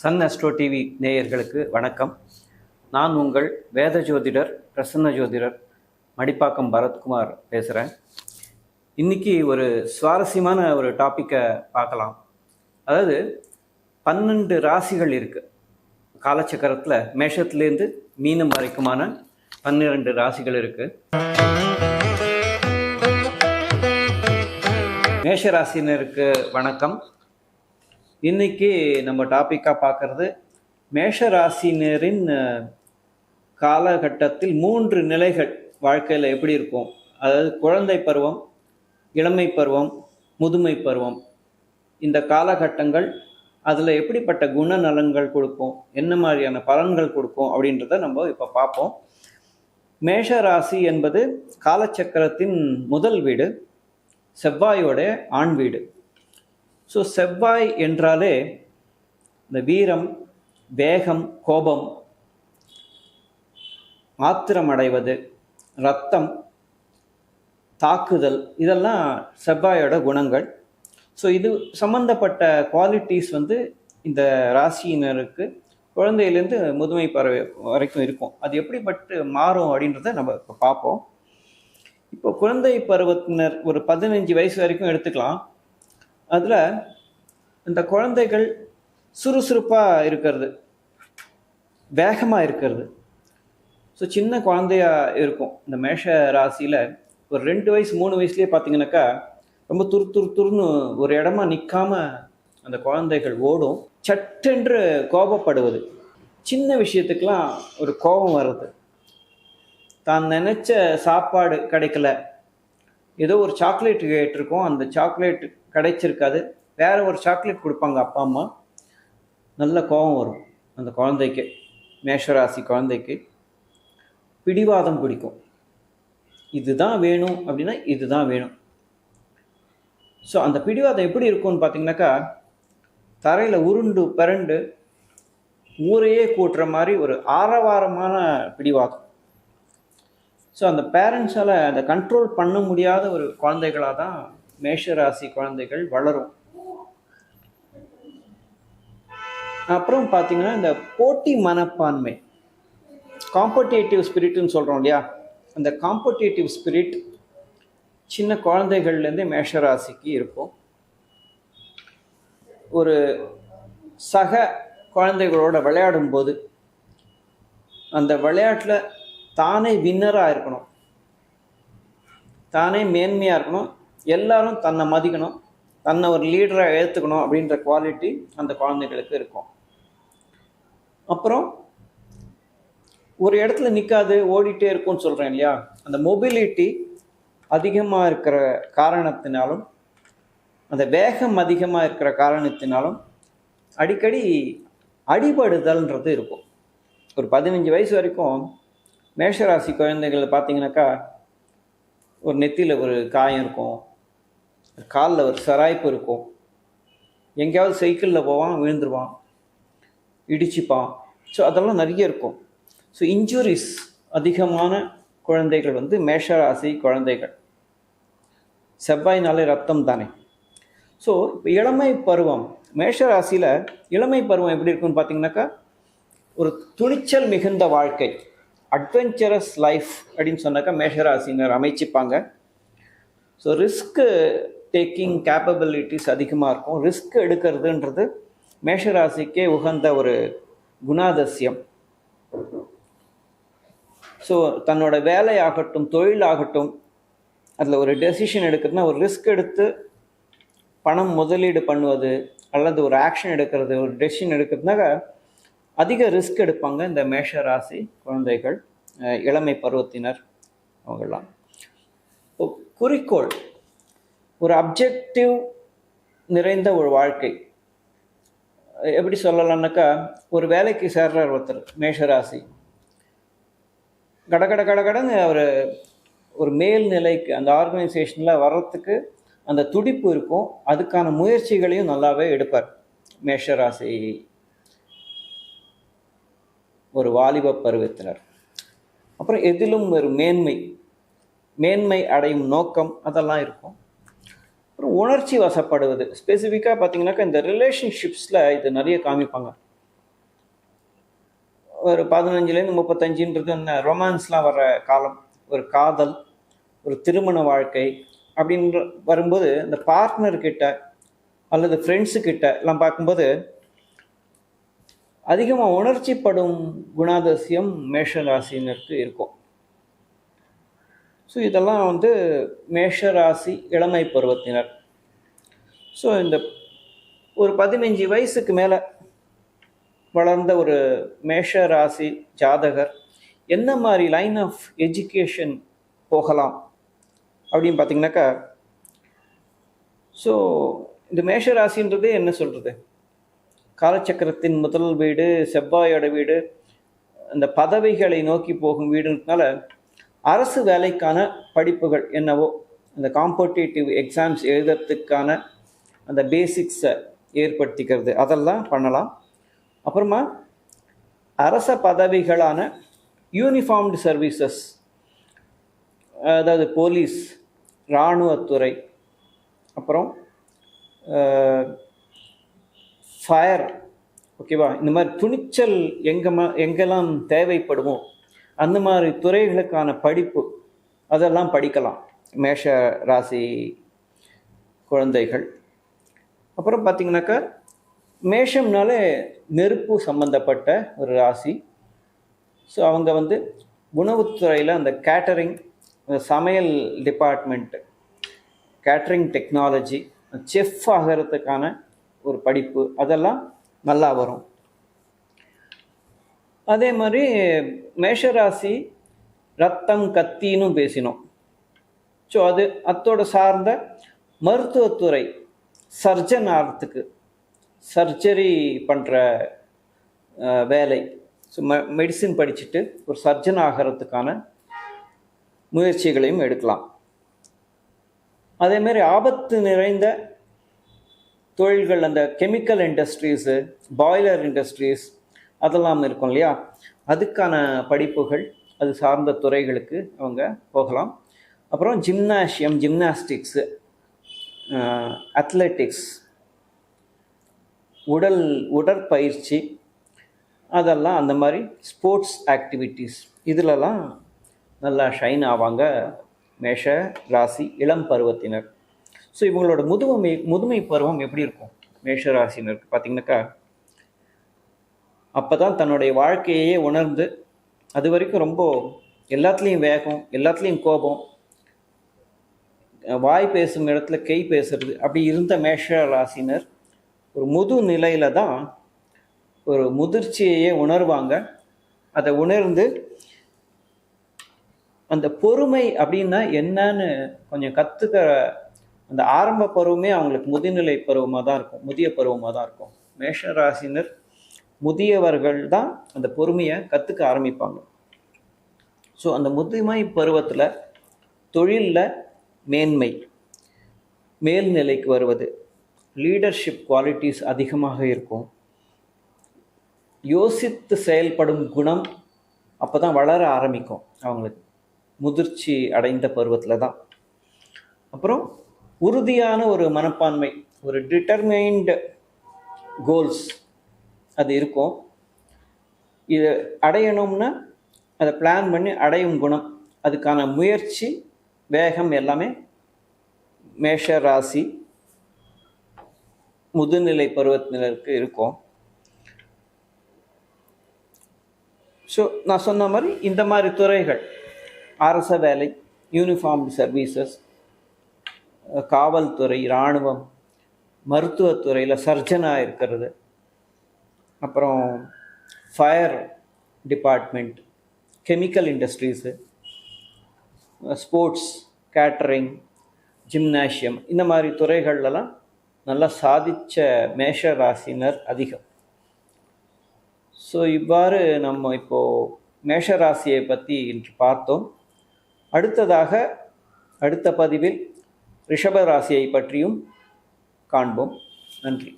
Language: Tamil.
சன் அஸ்ட்ரோ டிவி நேயர்களுக்கு வணக்கம். நான் உங்கள் வேத ஜோதிடர் பிரசன்ன ஜோதிடர் மடிப்பாக்கம் பரத்குமார் பேசுகிறேன் இன்னைக்கு ஒரு சுவாரஸ்யமான ஒரு டாப்பிக்கை பார்க்கலாம். அதாவது பன்னெண்டு ராசிகள் இருக்குது காலச்சக்கரத்தில் மேஷத்துலேருந்து மீனம் வரைக்குமான பன்னிரெண்டு ராசிகள் இருக்குது மேஷ ராசினருக்கு வணக்கம். இன்னைக்கு நம்ம டாப்பிக்காக பார்க்கறது மேஷ ராசினரின் காலகட்டத்தில் மூன்று நிலைகள் வாழ்க்கையில் எப்படி இருக்கும்? அதாவது குழந்தை பருவம் இளமை பருவம் முதுமை பருவம். இந்த காலகட்டங்கள் அதில் எப்படிப்பட்ட குணநலன்கள் கொடுக்கும்? என்ன மாதிரியான பலன்கள் கொடுக்கும்? அப்படின்றத நம்ம இப்போ பார்ப்போம். மேஷ ராசி என்பது காலச்சக்கரத்தின் முதல் வீடு செவ்வாயோட ஆண் வீடு. ஸோ செவ்வாய் என்றாலே இந்த வீரம் வேகம் கோபம் ஆத்திரம் அடைவது ரத்தம் தாக்குதல் இதெல்லாம் செவ்வாயோட குணங்கள். ஸோ இது சம்பந்தப்பட்ட குவாலிட்டிஸ் வந்து இந்த ராசியினருக்கு குழந்தையிலேருந்து முதுமை பறவை வரைக்கும் இருக்கும். அது எப்படிப்பட்டு மாறும் அப்படின்றத நம்ம இப்போ பார்ப்போம். இப்போ குழந்தை பருவத்தினர் ஒரு பதினஞ்சு வயசு வரைக்கும் எடுத்துக்கலாம். அதில் இந்த குழந்தைகள் சுறுசுறுப்பாக இருக்கிறது. வேகமாக இருக்கிறது. ஸோ சின்ன குழந்தையாக இருக்கும். இந்த மேஷ ராசியில் ஒரு ரெண்டு வயசு மூணு வயசுலேயே பார்த்தீங்கன்னாக்கா ரொம்ப துரு துரு துருன்னு ஒரு இடமா நிற்காம அந்த குழந்தைகள் ஓடும். சட்டென்று கோபப்படுவது. சின்ன விஷயத்துக்கெலாம் ஒரு கோபம் வருது தான் நினச்ச சாப்பாடு கிடைக்கல. ஏதோ ஒரு சாக்லேட் கேட்டிருக்கோம். அந்த சாக்லேட் கிடைச்சிருக்காது. வேறு ஒரு சாக்லேட் கொடுப்பாங்க அப்பா அம்மா. நல்ல கோபம் வரும் அந்த குழந்தைக்கு மேஷராசி குழந்தைக்கு. பிடிவாதம் பிடிக்கும். இதுதான் வேணும் அப்படின்னா இதுதான் வேணும். ஸோ அந்த பிடிவாதம் எப்படி இருக்கும்னு பார்த்தீங்கன்னாக்கா தரையில் உருண்டு பிறண்டு ஊரையே கூட்டுற மாதிரி ஒரு ஆரவாரமான பிடிவாதம். ஸோ அந்த பேரண்ட்ஸால் அதை கண்ட்ரோல் பண்ண முடியாத ஒரு குழந்தைகளாக தான் மேஷராசி குழந்தைகள் வளரும். அப்புறம் பார்த்தீங்கன்னா இந்த போட்டி மனப்பான்மை. காம்படேட்டிவ் ஸ்பிரிட்னு சொல்கிறோம் இல்லையா? அந்த காம்படேட்டிவ் ஸ்பிரிட் சின்ன குழந்தைகள்லேருந்தே மேஷராசிக்கு இருக்கும். ஒரு சக குழந்தைகளோட விளையாடும் போது அந்த விளையாட்டில் தானே வின்னராக இருக்கணும். தானே மேன்மையாக இருக்கணும். எல்லாரும் தன்னை மதிக்கணும் தன்னை ஒரு லீடராக ஏற்றுக்கணும் அப்படின்ற குவாலிட்டி அந்த குழந்தைகளுக்கு இருக்கும். அப்புறம் ஒரு இடத்துல நிற்காது ஓடிட்டே இருக்கும்னு சொல்கிறேன் இல்லையா? அந்த மொபிலிட்டி அதிகமாக இருக்கிற காரணத்தினாலும் அந்த வேகம் அதிகமாக இருக்கிற காரணத்தினாலும் அடிக்கடி அடிபடுதல்ன்றது இருக்கும். ஒரு பதினஞ்சு வயசு வரைக்கும் மேஷராசி குழந்தைகள் பார்த்தீங்கன்னாக்கா ஒரு நெத்தியில் ஒரு காயம் இருக்கும். காலில் ஒரு சராய்ப்பு இருக்கும். எங்கேயாவது சைக்கிளில் போவான் விழுந்துருவான் இடிச்சுப்பான். ஸோ அதெல்லாம் நிறைய இருக்கும். ஸோ இன்ஜுரிஸ் அதிகமான குழந்தைகள் வந்து மேஷராசி குழந்தைகள். செவ்வாய்னாலே ரத்தம் தானே. ஸோ இப்போ இளமை பருவம் மேஷராசியில் இளமை பருவம் எப்படி இருக்குன்னு பார்த்தீங்கன்னாக்கா ஒரு துணிச்சல் மிகுந்த வாழ்க்கை அட்வென்ச்சரஸ் லைஃப் அப்படின்னு சொன்னாக்கா மேஷராசினர் அமைச்சிப்பாங்க. ஸோ ரிஸ்க்கு டேக்கிங் கேப்பபிலிட்டிஸ் அதிகமாக இருக்கும். ரிஸ்க் எடுக்கிறதுன்றது மேஷராசிக்கே உகந்த ஒரு குணாதசியம். ஸோ தன்னோட வேலையாகட்டும் தொழிலாகட்டும் அதில் ஒரு டெசிஷன் எடுக்கிறதுனா ஒரு ரிஸ்க் எடுத்து பணம் முதலீடு பண்ணுவது அல்லது ஒரு ஆக்ஷன் எடுக்கிறது ஒரு டெசிஷன் எடுக்கிறதுனாக்க அதிக ரிஸ்க் எடுப்பாங்க இந்த மேஷ ராசி குழந்தைகள் இளமை பருவத்தினர் அவங்கெல்லாம். குறிக்கோள் ஒரு அப்ஜெக்டிவ் நிறைந்த ஒரு வாழ்க்கை. எப்படி சொல்லலாம்னாக்கா ஒரு வேலைக்கு சேர்றார் ஒருத்தர் மேஷராசி. கடகட கடகடன்னு அவர் ஒரு மேல்நிலைக்கு அந்த ஆர்கனைசேஷனில் வர்றதுக்கு அந்த துடிப்பு இருக்கும். அதுக்கான முயற்சிகளையும் நல்லாவே எடுப்பார் மேஷராசி. ஒரு வாலிப பருவத்தினர். அப்புறம் எதிலும் ஒரு மேன்மை. மேன்மை அடையும் நோக்கம் அதெல்லாம் இருக்கும். அப்புறம் உணர்ச்சி வசப்படுவது. ஸ்பெசிஃபிக்காக பார்த்தீங்கன்னாக்கா இந்த ரிலேஷன்ஷிப்ஸில் இது நிறைய காமிப்பாங்க. ஒரு பதினஞ்சுலேருந்து முப்பத்தஞ்சுன்றது என்ன ரொமான்ஸ்லாம் வர காலம் ஒரு காதல் ஒரு திருமண வாழ்க்கை அப்படின்ற வரும்போது இந்த பார்ட்னர்கிட்ட அல்லது ஃப்ரெண்ட்ஸு கிட்ட எல்லாம் பார்க்கும்போது அதிகமாக உணர்ச்சிப்படும் குணாதிசயம் மேஷ ராசினருக்கு இருக்கும். ஸோ இதெல்லாம் வந்து மேஷராசி இளமை பருவத்தினர். ஸோ இந்த ஒரு பதினஞ்சு வயசுக்கு மேலே வளர்ந்த ஒரு மேஷ ராசி ஜாதகர் என்ன மாதிரி லைன் ஆஃப் எஜுகேஷன் போகலாம் அப்படின்னு பார்த்தீங்கன்னாக்கா ஸோ இந்த மேஷ ராசின்றது என்ன சொல்கிறது காலச்சக்கரத்தின் முதல் வீடு செவ்வாயோட வீடு அந்த பதவிகளை நோக்கி போகும் வீடுன்றதுனால அரசு வேலைக்கான படிப்புகள் என்னவோ அந்த காம்படேட்டிவ் எக்ஸாம்ஸ் எழுதுறதுக்கான அந்த பேசிக்ஸை ஏற்படுத்திக்கிறது. அதெல்லாம் பண்ணலாம். அப்புறமா அரச பதவிகளான யூனிஃபார்ம்டு சர்வீசஸ் அதாவது போலீஸ் இராணுவத்துறை அப்புறம் ஃபயர் ஓகேவா இந்த மாதிரி துணிச்சல் எங்கேமா எங்கெல்லாம் தேவைப்படுமோ அந்த மாதிரி துறைகளுக்கான படிப்பு அதெல்லாம் படிக்கலாம். மேஷ ராசி குழந்தைகள். அப்புறம் பார்த்தீங்கன்னாக்கா மேஷம்னாலே நெருப்பு சம்மந்தப்பட்ட ஒரு ராசி. ஸோ அவங்க வந்து உணவுத்துறையில் அந்த கேட்டரிங் சமையல் டிபார்ட்மெண்ட்டு கேட்ரிங் டெக்னாலஜி செஃப் ஆகிறதுக்கான ஒரு படிப்பு அதெல்லாம் நல்லா வரும். அதே மாதிரி மேஷராசி ரத்தம் கத்தின்னு பேசினோம். ஸோ அது அத்தோட சார்ந்த மருத்துவத்துறை சர்ஜன் ஆகிறதுக்கு சர்ஜரி பண்ணுற வேலை. ஸோ ம மெடிசின் படிச்சுட்டு ஒரு சர்ஜன் ஆகிறதுக்கான முயற்சிகளையும் எடுக்கலாம். அதேமாரி ஆபத்து நிறைந்த தொழில்கள் அந்த கெமிக்கல் இண்டஸ்ட்ரீஸு பாய்லர் இண்டஸ்ட்ரீஸ் அதெல்லாம் இருக்கும் இல்லையா? அதுக்கான படிப்புகள் அது சார்ந்த துறைகளுக்கு அவங்க போகலாம். அப்புறம் ஜிம்னாஷியம் ஜிம்னாஸ்டிக்ஸு அத்லெட்டிக்ஸ் உடல் உடற்பயிற்சி அதெல்லாம் அந்த மாதிரி ஸ்போர்ட்ஸ் ஆக்டிவிட்டீஸ் இதிலலாம் நல்லா ஷைன் ஆவாங்க மேஷ ராசி இளம் பருவத்தினர். ஸோ இவங்களோட முதுமை முதுமை பருவம் எப்படி இருக்கும்? மேஷ ராசினருக்கு பார்த்தீங்கன்னாக்கா அப்போ தான் தன்னுடைய வாழ்க்கையே உணர்ந்து அது வரைக்கும் ரொம்ப எல்லாத்துலேயும் வேகம் எல்லாத்துலேயும் கோபம் வாய் பேசும் இடத்துல கை பேசுறது அப்படி இருந்த மேஷ ராசினர் ஒரு முது நிலையில தான் ஒரு முதிர்ச்சியையே உணர்வாங்க. அதை உணர்ந்து அந்த பொறுமை அப்படின்னா என்னன்னு கொஞ்சம் கற்றுக்க அந்த ஆரம்ப பருவமே அவங்களுக்கு முதுநிலை பருவமாக தான் இருக்கும் முதிய பருவமாக தான் இருக்கும். மேஷ ராசினர் முதியவர்கள் தான் அந்த பொறுமையை கற்றுக்க ஆரம்பிப்பாங்க. ஸோ அந்த முதுமை பருவத்தில் தொழிலில் மேன்மை மேல்நிலைக்கு வருவது லீடர்ஷிப் குவாலிட்டிஸ் அதிகமாக இருக்கும். யோசித்து செயல்படும் குணம் அப்போ தான் வளர ஆரம்பிக்கும். அவங்களுக்கு முதிர்ச்சி அடைந்த பருவத்தில் தான் அப்புறம் உறுதியான ஒரு மனப்பான்மை ஒரு டிட்டர்மைன்டு கோல்ஸ் அது இருக்கும். இது அடையணும்னா அதை பிளான் பண்ணி அடையும் குணம். அதுக்கான முயற்சி வேகம் எல்லாமே மேஷ ராசி முதுநிலை பருவத்தினருக்கு இருக்கும். ஸோ நான் சொன்ன மாதிரி இந்த மாதிரி துறைகள் அரச வேலை யூனிஃபார்ம்டு சர்வீசஸ் காவல்துறை இராணுவம் மருத்துவத்துறையில் சர்ஜனாக இருக்கிறது. அப்புறம் fire department chemical industries sports catering gymnasium இந்த மாதிரி துறைகள்லாம் நல்லா சாதித்த மேஷ ராசினர் அதிகம். ஸோ இவ்வாறு நம்ம இப்போது மேஷ ராசியை பற்றி இன்று பார்த்தோம். அடுத்ததாக அடுத்த பதிவில் ரிஷப ராசியை பற்றியும் காண்போம். நன்றி.